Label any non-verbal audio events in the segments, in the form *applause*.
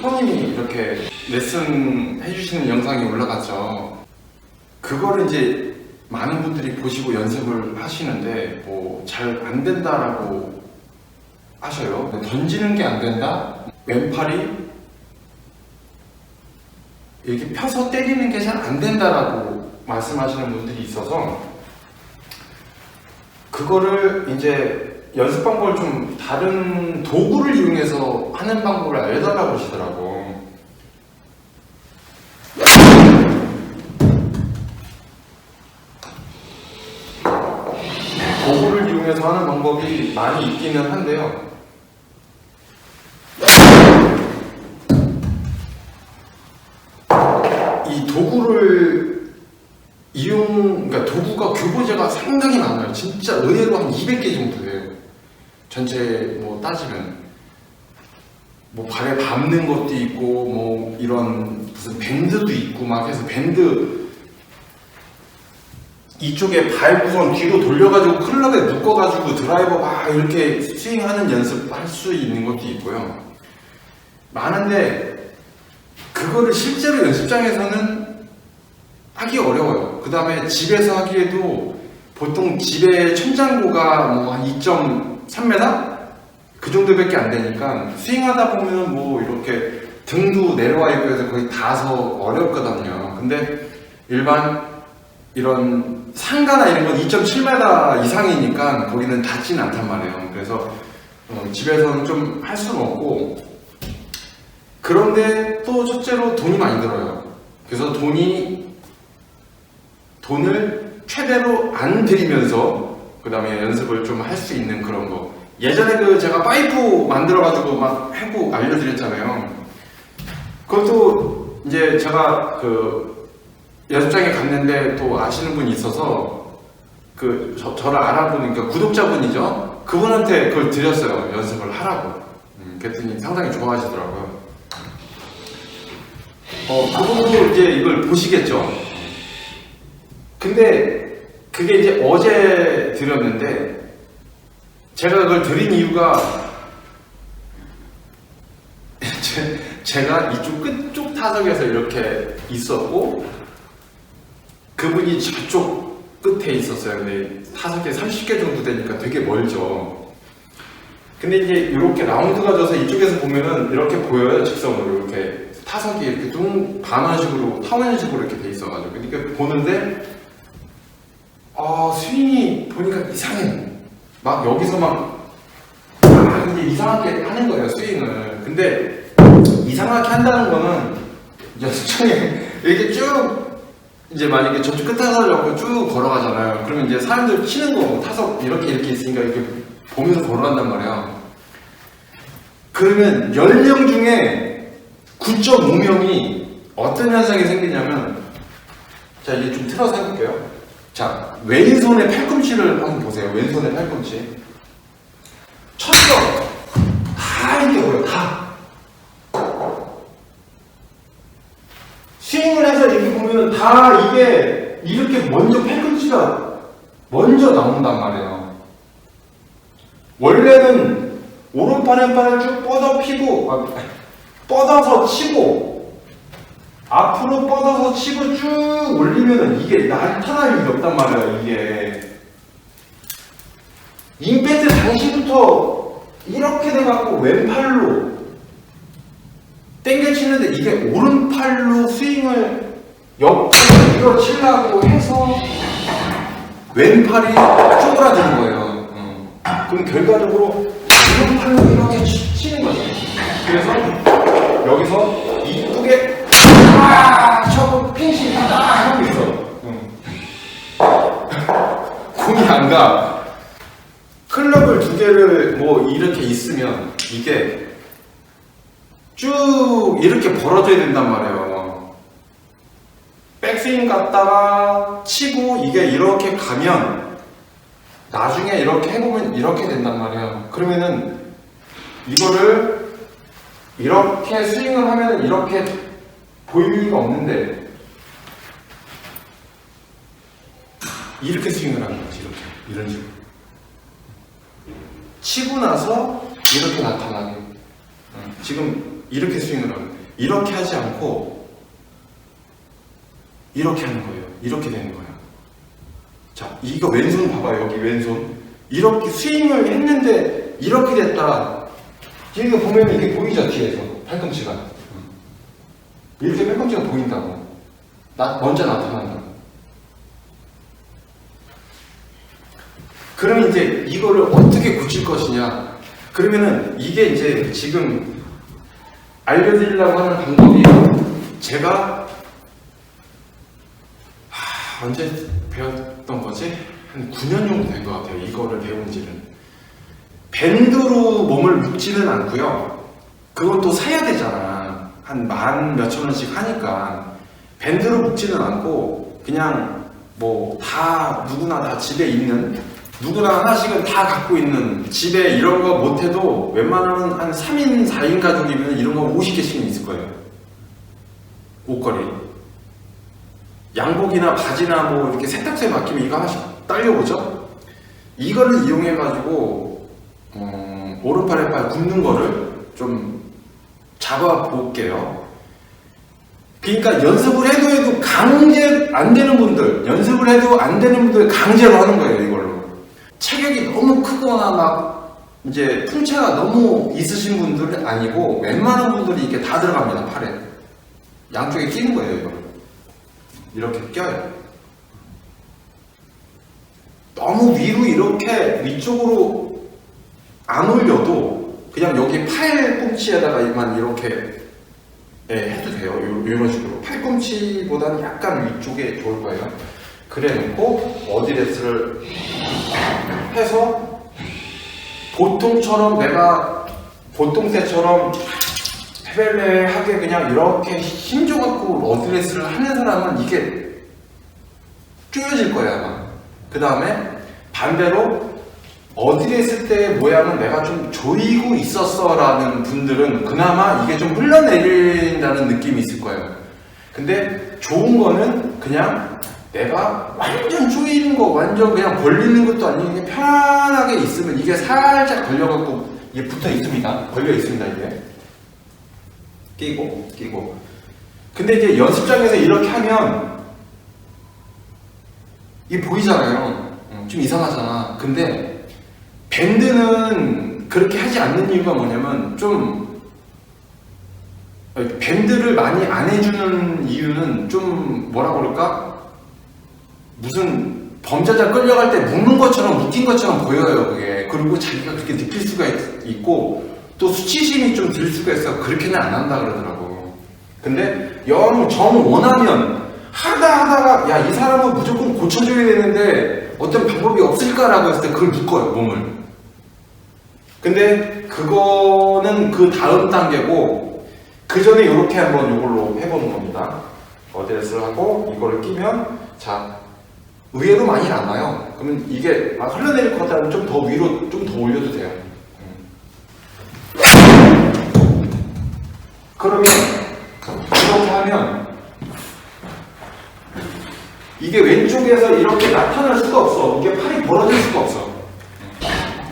프로님이 이렇게 레슨 해주시는 영상이 올라갔죠. 그거를 이제 많은 분들이 보시고 연습을 하시는데 뭐 잘 안 된다라고 하셔요. 던지는 게 안 된다. 왼팔이 이렇게 펴서 때리는 게 잘 안 된다라고 말씀하시는 분들이 있어서 그거를 이제 연습 방법을 좀 다른 도구를 이용해서 하는 방법을 알려달라고 하시더라고. 도구를 이용해서 하는 방법이 많이 있기는 한데요. 이 도구를 이용, 그러니까 도구가 교보제가 상당히 많아요. 진짜 의외로 한 200개 정도 돼요. 전체 뭐 따지면. 뭐 발에 밟는 것도 있고, 뭐 이런 무슨 밴드도 있고, 막 해서 밴드 이쪽에 밟고선 뒤로 돌려가지고 클럽에 묶어가지고 드라이버 막 이렇게 스윙하는 연습 할 수 있는 것도 있고요. 많은데, 그거를 실제로 연습장에서는 하기 어려워요. 그 다음에 집에서 하기에도 보통 집의 천장고가 뭐 한 2.3m? 그 정도밖에 안 되니까 스윙하다 보면 뭐 이렇게 등도 내려와 있고 해서 거의 닿아서 어렵거든요. 근데 일반 이런 상가나 이런 건 2.7m 이상이니까 거기는 닿진 않단 말이에요. 그래서 어, 집에서는 좀 할 수는 없고 그런데 또 첫째로 돈이 많이 들어요. 그래서 돈이 돈을 최대로 안 들이면서 그 다음에 연습을 좀 할 수 있는 그런 거. 예전에 그 제가 파이프 만들어가지고 막 하고 알려드렸잖아요. 그것도 이제 제가 그 연습장에 갔는데 또 아시는 분이 있어서 그 저, 저를 알아보니까 구독자분이죠. 그분한테 그걸 드렸어요. 연습을 하라고. 음, 그랬더니 상당히 좋아하시더라고요. 어, 그분도 이제 이걸 보시겠죠. 근데 그게 이제 어제 드렸는데 제가 그걸 드린 이유가 *laughs* 제, 제가 이쪽 끝쪽 타석에서 이렇게 있었고 그분이 저쪽 끝에 있었어요. 근데 타석에 30개 정도 되니까 되게 멀죠. 근데 이제 이렇게 라운드가 져서 이쪽에서 보면은 이렇게 보여요. 직선으로 이렇게 타석이 이렇게 둥 반원식으로 타원식으로 이렇게 돼 있어가지고 그러니까 보는데 아 스윙이 보니까 이상해. 막 여기서 막 아, 근데 이상하게 하는 거예요 스윙을. 근데 이상하게 한다는 거는 연습장에 *laughs* 이렇게 쭉 이제 만약에 저쪽 끝 타석을 쭉 걸어가잖아요. 그러면 이제 사람들 치는 거 타석 이렇게 이렇게 있으니까 이렇게 보면서 걸어간단 말이에요. 그러면 10명 중에 9.5명이 어떤 현상이 생기냐면 자 이제 좀 틀어서 해볼게요. 자 왼손의 팔꿈치를 한번 보세요. 왼손의 팔꿈치. 쳤어. 다 이렇게 보여. 다. 스윙을 해서 이렇게 보면 다 이게 이렇게 먼저 팔꿈치가 먼저 나온단 말이에요. 원래는 오른팔 왼팔을 쭉 뻗어 피고 아, 뻗어서 치고 앞으로 뻗어서 치고 쭉 올리면은 이게 나타날 일이 없단 말이에요. 이게 임팩트 당시부터 이렇게 돼갖고 왼팔로 땡겨 치는데 이게 오른팔로 스윙을 옆으로 밀어 치려고 해서 왼팔이 쪼그라드는 거예요. 음. 그럼 결과적으로 오른팔로 이렇게 치, 치는 거죠. 그래서 여기서 아 쳐고 핀시 딱 하고 있어. 음. 공이 안 가. 클럽을 두 개를 뭐 이렇게 있으면 이게 쭉 이렇게 벌어져야 된단 말이에요. 백스윙 갔다가 치고 이게 이렇게 가면 나중에 이렇게 해보면 이렇게 된단 말이에요. 그러면은 이거를 이렇게 스윙을 하면 이렇게 보일 리가 없는데 이렇게 스윙을 하는 거지 이렇게 이런 식으로 치고 나서 이렇게 나타나는 어, 지금 이렇게 스윙을 하는. 이렇게 하지 않고 이렇게 하는 거예요. 이렇게 되는 거예요. 자, 이거 왼손 봐봐요. 여기 왼손. 이렇게 스윙을 했는데 이렇게 됐다. 이거 보면 이게 보이죠 뒤에서 팔꿈치가 이렇게 팔꿈치가 보인다고. 나 먼저 나타난다. 그럼 이제 이거를 어떻게 고칠 것이냐? 그러면은 이게 이제 지금 알려드리려고 하는 방법이 제가 하, 언제 배웠던 거지? 한 9년 정도 된 것 같아요. 이거를 배운 지는. 밴드로 몸을 묶지는 않고요. 또 사야 되잖아. 한 만 몇천 원씩 하니까. 밴드로 묶지는 않고 그냥 뭐 다 누구나 다 집에 있는 누구나 하나씩은 다 갖고 있는 집에 이런 거 못해도 웬만하면 한 3인, 4인 가족이면 이런 거 50개씩은 있을 거예요. 옷걸이. 양복이나 바지나 뭐 이렇게 세탁소에 맡기면 이거 하나씩 딸려오죠? 이거를 이용해가지고, 어, 오른팔에 팔 굽는 거를 좀 잡아볼게요. 그러니까 연습을 해도 해도 강제 안 되는 분들, 연습을 해도 안 되는 분들 강제로 하는 거예요, 이걸로. 체격이 너무 크거나 막 이제 풍채가 너무 있으신 분들은 아니고 웬만한 분들이 이게 다 들어갑니다, 팔에. 양쪽에 끼는 거예요, 이걸. 이렇게 껴요. 너무 위로 이렇게 위쪽으로 안 올려도 그냥 여기 팔꿈치에다가만 이렇게 네, 해도 돼요. 요, 이런 식으로. 팔꿈치보다는 약간 위쪽에 좋을 거예요. 그래 놓고 어디레스를 해서 보통처럼 내가 보통 때처럼 페벨레하게 그냥 이렇게 힘줘갖고 어드레스를 하는 사람은 이게 쪼여질 거야 아마. 그 다음에 반대로 어디를 했을 때 모양은 내가 좀 조이고 있었어 라는 분들은 그나마 이게 좀 흘러내린다는 느낌이 있을 거예요. 근데 좋은 거는 그냥 내가 완전 조이는 거, 완전 그냥 벌리는 것도 아니고 그냥 편하게 있으면 이게 살짝 걸려갖고 이게 붙어 있습니다. 걸려 있습니다, 이게. 끼고, 끼고. 근데 이제 연습장에서 이렇게 하면 이게 보이잖아요. 어, 좀 이상하잖아. 근데 밴드는 그렇게 하지 않는 이유가 뭐냐면 좀 밴드를 많이 안 해주는 이유는 좀 뭐라 그럴까? 무슨 범죄자 끌려갈 때 묶는 것처럼 묶인 것처럼 보여요 그게 그리고 자기가 그렇게 느낄 수가 있, 고또 수치심이 좀 들 수가 있어 그렇게는 안 한다 그러더라고 근데 영 정 원하면 하다 하다가 야 이 사람은 무조건 고쳐줘야 되는데 어떤 방법이 없을까라고 했을 때 그걸 묶어요 몸을 근데 그거는 그 다음 단계고 그 전에 이렇게 한번 이걸로 해보는 겁니다 어드레스를 하고 이거를 끼면 자 의외로 많이 남아요. 그러면 이게 막 흘러내릴 것 같다면 좀 더 위로 좀 더 올려도 돼요. 그러면 이렇게 하면 이게 왼쪽에서 이렇게 나타날 수가 없어. 이게 팔이 벌어질 수가 없어.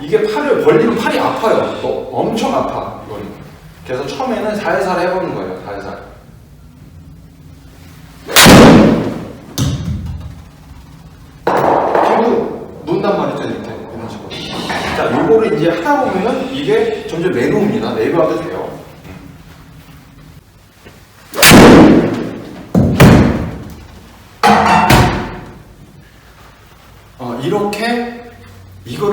이게 팔을 벌리면 팔이 아파요. 또 엄청 아파. 이거는. 그래서 처음에는 살살 해보는 거예요. 살살. 피부 논단 말이죠 이렇게 이런 식으로 자 요거를 이제 하다 보면은 이게 점점 내려옵니다 내려와도 돼요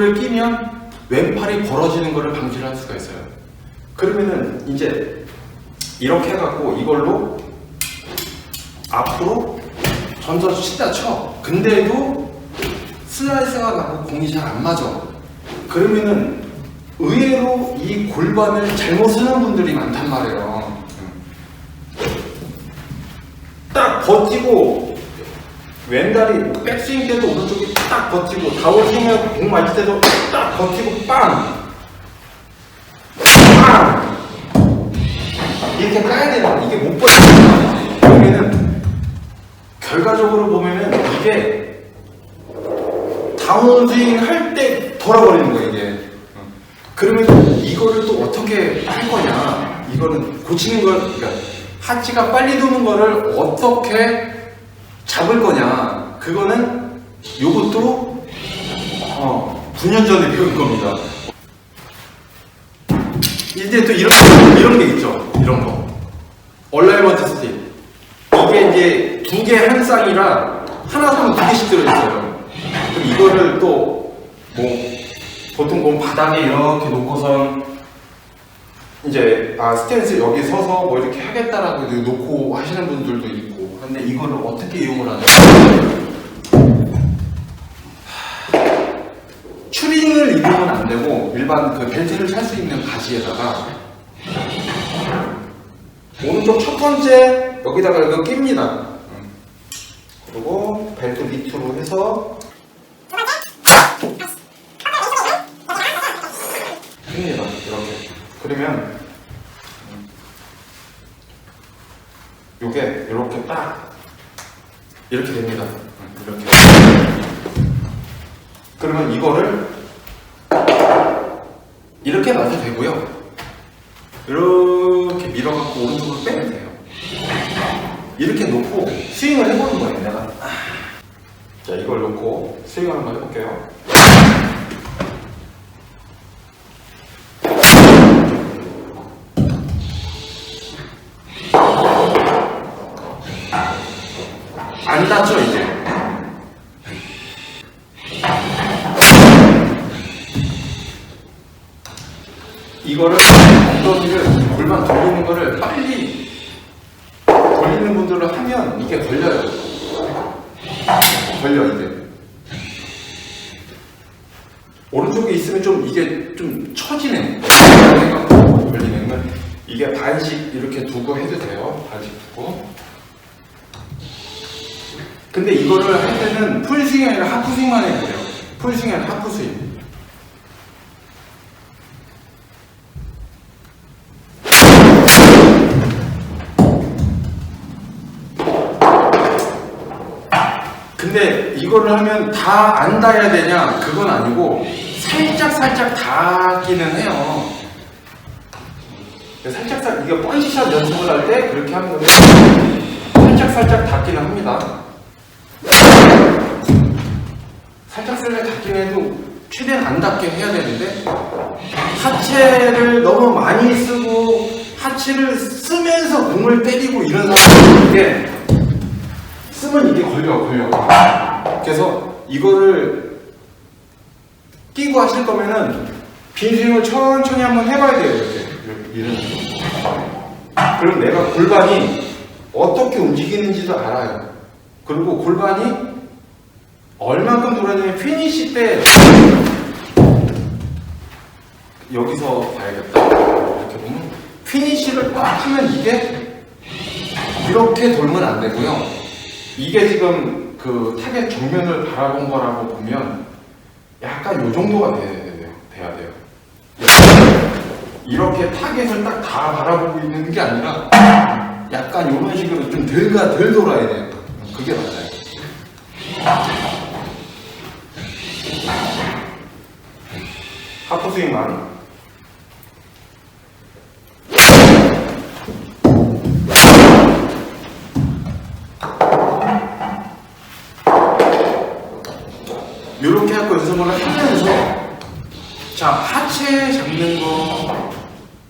이거를 끼면 왼팔이 벌어지는 것을 방지를 할 수가 있어요 그러면은 이제 이렇게 해갖고 이걸로 앞으로 던져서 치다 쳐. 근데도 슬라이스가 나고 공이 잘 안 맞아. 그러면은 의외로 이 골반을 잘못 쓰는 분들이 많단 말이에요. 딱 버티고 왼다리 백스윙 때도 오른쪽이 딱 버티고 다운스윙하고 공 맞을 때도 딱 버티고 빵! 빵! 이렇게 까야 되는 이게 못 버티는. 그러면은 결과적으로 보면은 이게 다운스윙 할 때 돌아버리는 거예요 이게 그러면 이거를 또 어떻게 할 거냐 이거는 고치는 걸 그러니까 하체가 빨리 도는 거를 어떻게 잡을 거냐? 그거는 요것도 어, 9년 전에 배운 겁니다. 이제 또 이런, 이런 게 있죠. 이런 거. 얼라이먼트 스틱 이게 이제 두 개 한 쌍이라 하나 사면 두 개씩 들어있어요. 그럼 이거를 또 뭐 보통 보면 바닥에 이렇게 놓고선 이제 아 스탠스 여기 서서 뭐 이렇게 하겠다라고 놓고 하시는 분들도 있고 근데 이거를 어떻게 이용을 하냐? 추링을 입으면 안 되고 일반 그 벨트를 살 수 있는 바지에다가 오른쪽 첫 번째 여기다가 이거 낍니다. 음. 그리고 벨트 밑으로 해서 깁니다. 이렇게. 그러면 요게 이렇게 딱 이렇게 됩니다. 음, 이렇게. 그러면 이거를 이렇게 놔도 되고요. 이렇게 밀어갖고 오른쪽으로 빼면 돼요. 이렇게 놓고 스윙을 해보는 거예요 내가. 자 이걸 놓고 스윙을 한번 해볼게요 이거를 엉덩이를 골반 돌리는 거를 빨리 돌리는 분들로 하면 이게 걸려요. 걸려 이게. 오른쪽에 있으면 좀 이게 좀 처지네. 걸리는 건 이게 반씩 이렇게 두고 해도 돼요. 반씩 두고. 근데 이거를 할 때는 풀스윙이 아니라 하프스윙만 해야 돼요. 풀스윙이 아니라 하프스윙 이거를 하면 다안 닿아야 되냐? 그건 아니고 살짝 살짝 닿기는 해요. 살짝 살짝 이거 펀치샷 연습을 할 때 그렇게 하면 살짝 살짝 닿기는 합니다. 살짝 살짝 닿긴 해도 최대한 안 닿게 해야 되는데 하체를 너무 많이 쓰고 하체를 쓰면서 공을 때리고 이런 사람들은 이게 쓰면 이게 걸려 걸려 그래서 이거를 끼고 하실 거면은 빈스윙을 천천히 한번 해봐야 돼요 이렇게. 이런 그럼 내가 골반이 어떻게 움직이는지도 알아요. 그리고 골반이 얼만큼 돌아냐면 피니시 때 여기서 봐야겠다. 이렇게 보면 피니시를 딱 하면 이게 이렇게 돌면 안 되고요. 이게 지금 그 타겟 정면을 바라본 거라고 보면 약간 요 정도가 돼야 돼요. 이렇게 타겟을 딱 다 바라보고 있는 게 아니라 약간 이런 식으로 좀 덜가 덜 돌아야 돼요. 그게 맞아요. 하프 스윙만. 이렇게 하고 연습을 하면서. 자 하체 잡는 거.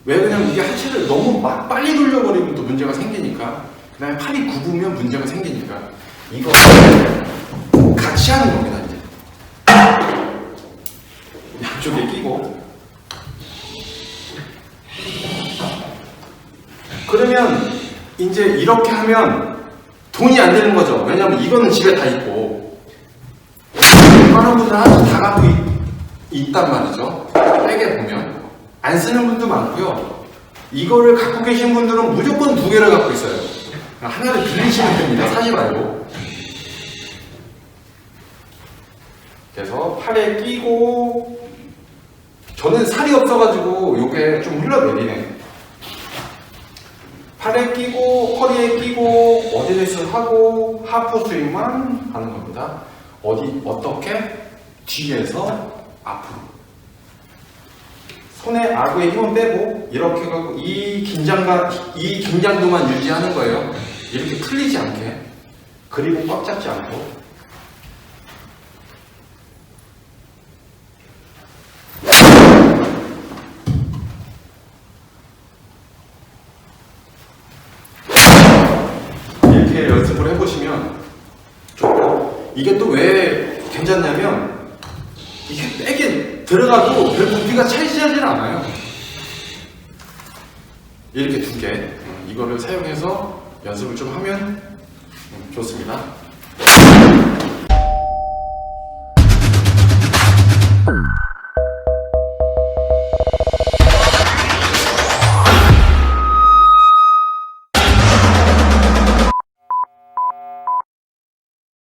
왜 그러냐면 이게 하체를 너무 막 빨리 돌려버리면 또 문제가 생기니까. 그 다음에 팔이 굽으면 문제가 생기니까. 이거 같이 하는 겁니다 이제. 양쪽에 끼고. 그러면 이제 이렇게 하면 돈이 안 되는 거죠. 왜냐면 이거는 집에 다 있고 웬만한 분들 하나씩 다 갖고 있, 단 말이죠. 백에 보면. 안 쓰는 분도 많고요. 이거를 갖고 계신 분들은 무조건 두 개를 갖고 있어요. 하나를 빌리시면 됩니다. 사지 말고. 그래서 팔에 끼고, 저는 살이 없어가지고 요게 좀 흘러내리네. 팔에 끼고, 허리에 끼고, 어디에서 하고, 하프 스윙만 하는 겁니다. 어디 어떻게 뒤에서 앞으로 손에 아구의 힘은 빼고 이렇게 갖고 이 긴장감, 이 긴장도만 유지하는 거예요. 이렇게 풀리지 않게. 그리고 꽉 잡지 않고. 이렇게 연습을 해보시면 좋고 이게 또왜 괜찮냐면 이게 빼게 들어가도 별 부피가 차지하지 않아요. 이렇게 두 개. 이거를 사용해서 연습을 좀 하면 좋습니다.